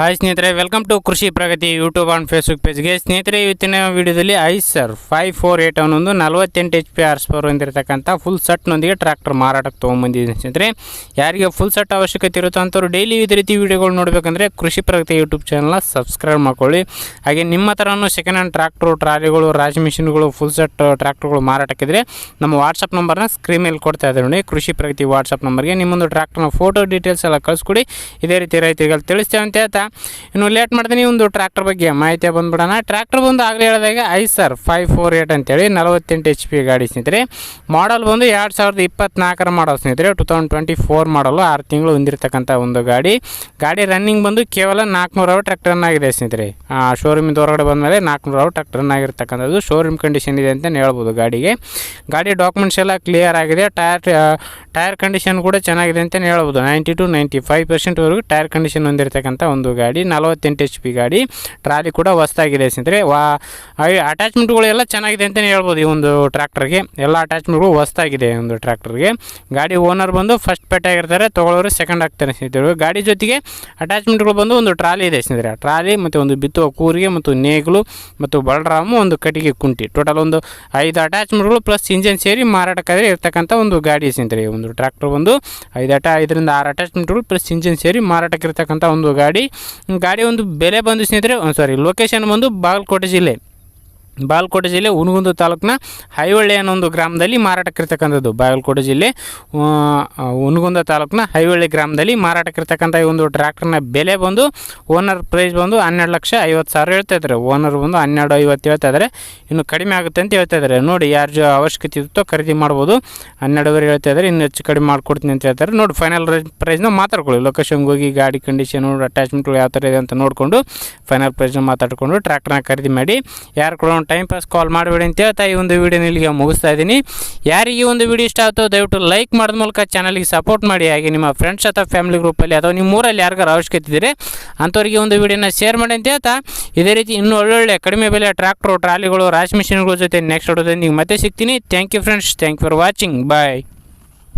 Hi ಸ್ನೇಹಿತರೆ welcome to Krishi Pragati YouTube and Facebook ಪೇಜ್ಗೆ ಸ್ನೇಹಿತರೆ, ಇವತ್ತಿನ ವಿಡಿಯೋದಲ್ಲಿ ಸರ್ ಫೈವ್ ಫೋರ್ ಏಟ್ ಅನ್ನೊಂದು ನಲ್ವತ್ತೆಂಟು ಎಚ್ ಪಿ ಆರ್ಸ್ ಪವರ್ ಹೊಂದಿರತಕ್ಕಂಥ ಫುಲ್ ಸಟ್ನೊಂದಿಗೆ ಟ್ರ್ಯಾಕ್ಟರ್ ಮಾರಾಟಕ್ಕೆ ತೊಗೊಂಬಂದಿದ್ದೀನಿ ಸ್ನೇಹಿತರೆ. ಯಾರಿಗೆ ಫುಲ್ ಸೆಟ್ ಅವಶ್ಯಕತೆ ಇರುತ್ತೋ ಅಂಥವ್ರು ಡೈಲಿ ಇದೇ ರೀತಿ ವಿಡಿಯೋಗಳು ನೋಡಬೇಕಂದ್ರೆ ಕೃಷಿ ಪ್ರಗತಿ ಯೂಟ್ಯೂಬ್ ಚಾನಲ್ನ ಸಬ್ಸ್ಕ್ರೈಬ್ ಮಾಡ್ಕೊಳ್ಳಿ. ಹಾಗೆ ನಿಮ್ಮ ಥರನೂ ಸೆಕೆಂಡ್ ಹ್ಯಾಂಡ್ ಟ್ರ್ಯಾಕ್ಟ್ರು ಟ್ರಾಲಿಗಳು, ರಾಜ್ ಮಿಷಿನ್ಗಳು ಫುಲ್ ಸೆಟ್ ಟ್ರ್ಯಾಕ್ಟ್ರುಗಳು ಮಾರಾಟಕ್ಕಿದ್ರೆ ನಮ್ಮ ವಾಟ್ಸಪ್ ನಂಬರ್ನ ಸ್ಕ್ರೀನ್ ಮೇಲೆ ಕೊಡ್ತಾ ಇದ್ದಾರೆ ನೋಡಿ. ಕೃಷಿ ಪ್ರಗತಿ ವಾಟ್ಸಪ್ ನಂಬರ್ಗೆ ನಿಮ್ಮೊಂದು ಟ್ರ್ಯಾಕ್ಟರ್ನ ಫೋಟೋ ಡೀಟೇಲ್ಸ್ ಎಲ್ಲ ಕಳಿಸ್ಕೊಡಿ. ಇದೇ ರೀತಿ ರೈತರಿಗೆ ತಿಳಿಸ್ತೇವೆ ಅಂತ ಹೇಳ್ತಾ. ಇನ್ನು ಲೇಟ್ ಮಾಡ್ತೀನಿ, ಒಂದು ಟ್ರ್ಯಾಕ್ಟರ್ ಬಗ್ಗೆ ಮಾಹಿತಿ ಬಂದ್ಬಿಡೋಣ. ಟ್ರ್ಯಾಕ್ಟರ್ ಬಂದು ಆಗಲೇ ಹೇಳಿದಾಗ Eicher five four eight ಅಂತೇಳಿ ನಲವತ್ತೆಂಟು ಎಚ್ ಪಿ ಗಾಡಿ ಸ್ನೇಹಿತರೆ. ಮಾಡಲ್ ಬಂದು ಎರಡು ಸಾವಿರದ ಇಪ್ಪತ್ನಾಲ್ಕರ ಮಾಡಲ್ ಸ್ನೇಹಿತರೆ ಟು ತೌಸಂಡ್ ಟ್ವೆಂಟಿ ಫೋರ್ ಮಾಡಲು ಆರು ತಿಂಗಳು ಹೊಂದಿರತಕ್ಕಂಥ ಒಂದು ಗಾಡಿ. ಗಾಡಿ ರನ್ನಿಂಗ್ ಬಂದು ಕೇವಲ ನಾಲ್ಕುನೂರು ಅವರು ಟ್ರ್ಯಾಕ್ಟರ್ನಾಗಿದೆ ಸ್ನೇಹಿತರೆ. ಶೋರೂಮಿಂದ ಹೊರಗಡೆ ಬಂದಮೇಲೆ ನಾಲ್ಕುನೂರು ಅವರ್ ಟ್ರ್ಯಾಕ್ಟರ್ ರನ್ ಆಗಿರ್ತಕ್ಕಂಥದ್ದು ಶೋರೂಮ್ ಕಂಡೀಷನ್ ಇದೆ ಅಂತಲೇ ಹೇಳ್ಬೋದು ಗಾಡಿಗೆ. ಗಾಡಿ ಡಾಕ್ಯುಮೆಂಟ್ಸ್ ಎಲ್ಲ ಕ್ಲಿಯರ್ ಆಗಿದೆ. ಟೈರ್ ಟೈರ್ ಕಂಡೀಷನ್ ಕೂಡ ಚೆನ್ನಾಗಿದೆ ಅಂತಲೇ ಹೇಳ್ಬೋದು. ನೈಂಟಿ ಟು ನೈಂಟಿ ಫೈವ್ ಪರ್ಸೆಂಟ್ವರೆಗೂ ಟೈರ್ ಕಂಡೀಷನ್ ಹೊಂದಿರತಕ್ಕಂಥ ಒಂದು ಗಾಡಿ, ನಲವತ್ತೆಂಟು ಎಚ್ ಪಿ ಗಾಡಿ, ಟ್ರಾಲಿ ಕೂಡ ಹೊಸ್ದಾಗಿದೆ ಸ್ನೇಹಿತರೆ. ವಾ ಅಟ್ಯಾಚ್ಮೆಂಟ್ಗಳು ಎಲ್ಲ ಚೆನ್ನಾಗಿದೆ ಅಂತಲೇ ಹೇಳ್ಬೋದು ಈ ಒಂದು ಟ್ರ್ಯಾಕ್ಟರ್ಗೆ. ಎಲ್ಲ ಅಟ್ಯಾಚ್ಮೆಂಟ್ಗಳು ಹೊಸ್ದಾಗಿದೆ ಈ ಒಂದು ಟ್ರ್ಯಾಕ್ಟರ್ಗೆ. ಗಾಡಿ ಓನರ್ ಬಂದು ಫಸ್ಟ್ ಪೇಟ್ ಆಗಿರ್ತಾರೆ ತೊಗೊಳೋರು ಸೆಕೆಂಡ್ ಆಗ್ತಾರೆ ಸ್ನೇಹಿತರು. ಗಾಡಿ ಜೊತೆಗೆ ಅಟ್ಯಾಚ್ಮೆಂಟ್ಗಳು ಬಂದು ಒಂದು ಟ್ರಾಲಿ ಇದೆ ಸ್ನೇಹಿತರೆ. ಟ್ರಾಲಿ ಮತ್ತು ಒಂದು ಬಿತ್ತುವ ಕೂರಿಗೆ ಮತ್ತು ನೇಗ್ಲು ಮತ್ತು ಬಲರಾಮು ಒಂದು ಕಟ್ಟಿಗೆ ಕುಂಟಿ. ಟೋಟಲ್ ಒಂದು ಐದು ಅಟ್ಯಾಚ್ಮೆಂಟ್ಗಳು ಪ್ಲಸ್ ಇಂಜಿನ್ ಸೇರಿ ಮಾರಾಟಕ್ಕಾದರೆ ಇರ್ತಕ್ಕಂಥ ಒಂದು ಗಾಡಿ ಸ್ನೇಹಿತರೆ ಒಂದು ಟ್ರ್ಯಾಕ್ಟರ್ ಬಂದು ಐದು ಅಟ, ಐದರಿಂದ ಆರು ಅಟ್ಯಾಚ್ಮೆಂಟ್ಗಳು ಪ್ಲಸ್ ಇಂಜಿನ್ ಸೇರಿ ಮಾರಾಟಕ್ಕಿರ್ತಕ್ಕಂಥ ಒಂದು ಗಾಡಿ. ಗಾಡಿ ಒಂದು ಬೆಲೆ ಬಂದು ಸ್ನೇಹಿತರೆ ಸಾರಿ ಲೊಕೇಶನ್ ಬಂದು ಬಾಗಲಕೋಟೆ ಜಿಲ್ಲೆ. ಬಾಗಲಕೋಟೆ ಜಿಲ್ಲೆ ಉನಗುಂದ ತಾಲೂಕಿನ ಹೈವಳ್ಳಿ ಅನ್ನೋ ಒಂದು ಗ್ರಾಮದಲ್ಲಿ ಮಾರಾಟಕ್ಕಿರ್ತಕ್ಕಂಥದ್ದು. ಬಾಗಲಕೋಟೆ ಜಿಲ್ಲೆ ಆ, ಉನಗುಂದ ತಾಲೂಕಿನ ಹೈವಳ್ಳಿ ಗ್ರಾಮದಲ್ಲಿ ಮಾರಾಟಕ್ಕಿರ್ತಕ್ಕಂಥ ಈ ಒಂದು ಟ್ರ್ಯಾಕ್ಟರ್ನ ಬೆಲೆ ಬಂದು ಓನರ್ ಪ್ರೈಸ್ ಬಂದು ಹನ್ನೆರಡು ಲಕ್ಷ ಐವತ್ತು ಸಾವಿರ ಹೇಳ್ತಾ ಇದ್ದಾರೆ. ಓನರ್ ಬಂದು ಹನ್ನೆರಡು ಐವತ್ತು ಹೇಳ್ತಾ ಇದ್ದಾರೆ. ಇನ್ನು ಕಡಿಮೆ ಆಗುತ್ತೆ ಅಂತ ಹೇಳ್ತಾ ಇದ್ದಾರೆ. ನೋಡಿ ಯಾರು ಅವಶ್ಯಕತೆ ಇರುತ್ತೋ ಖರೀದಿ ಮಾಡ್ಬೋದು. ಹನ್ನೆರಡುವರೆ ಹೇಳ್ತಾ ಇದ್ದಾರೆ. ಇನ್ನು ಹೆಚ್ಚು ಕಡಿಮೆ ಮಾಡಿಕೊಡ್ತೀನಿ ಅಂತ ಹೇಳ್ತಾರೆ ನೋಡಿ ಫೈನಲ್ ಪ್ರೈಸ್ನ ಮಾತಾಡ್ಕೊಳ್ಳಿ. ಲೊಕೇಶನ್ಗೆ ಹೋಗಿ ಗಾಡಿ ಕಂಡೀಷನು ಅಟ್ಯಾಚ್ಮೆಂಟ್ಗಳು ಯಾವ ಥರ ಇದೆ ಅಂತ ನೋಡಿಕೊಂಡು ಫೈನಲ್ ಪ್ರೈಸ್ನ ಮಾತಾಡಿಕೊಂಡು ಟ್ರ್ಯಾಕ್ಟರ್ನ ಖರೀದಿ ಮಾಡಿ ಯಾರು ಕೂಡ ಟೈಮ್ ಪಾಸ್ ಕಾಲ್ ಮಾಡಬೇಡಿ ಅಂತ ಹೇಳ್ತಾ ಈ ಒಂದು ವಿಡಿಯೋನ ಇಲ್ಲಿಗೆ ಮುಗಿಸ್ತಾ ಇದ್ದೀನಿ. ಯಾರಿಗೆ ಒಂದು ವಿಡಿಯೋ ಇಷ್ಟ ಆಯಿತು ದಯವಿಟ್ಟು ಲೈಕ್ ಮಾಡಿದ ಮೂಲಕ ಚಾನಲ್ಗೆ ಸಪೋರ್ಟ್ ಮಾಡಿ. ಹಾಗೆ ನಿಮ್ಮ ಫ್ರೆಂಡ್ಸ್ ಅಥವಾ ಫ್ಯಾಮಿಲಿ ಗ್ರೂಪಲ್ಲಿ ಅಥವಾ ನಿಮ್ಮ ಊರಲ್ಲಿ ಯಾರಿಗಾರು ಅವಶ್ಯಕತೆ ಇದ್ದರೆ ಅಂಥವ್ರಿಗೆ ಒಂದು ವಿಡಿಯೋನ ಶೇರ್ ಮಾಡಿ ಅಂತ ಹೇಳ್ತಾ. ಇದೇ ರೀತಿ ಇನ್ನೂ ಒಳ್ಳೊಳ್ಳೆ ಕಡಿಮೆ ಬೆಲೆ ಟ್ರ್ಯಾಕ್ಟ್ರು ಟ್ರಾಲಿಗಳು ರಾಶಿ ಮಿಷಿನ್ಗಳ ಜೊತೆ ನೆಕ್ಸ್ಟ್ ಹೊಡೋದೊಂದಿಗೆ ಮತ್ತೆ ಸಿಗ್ತೀನಿ. Thank you friends thank you for watching bye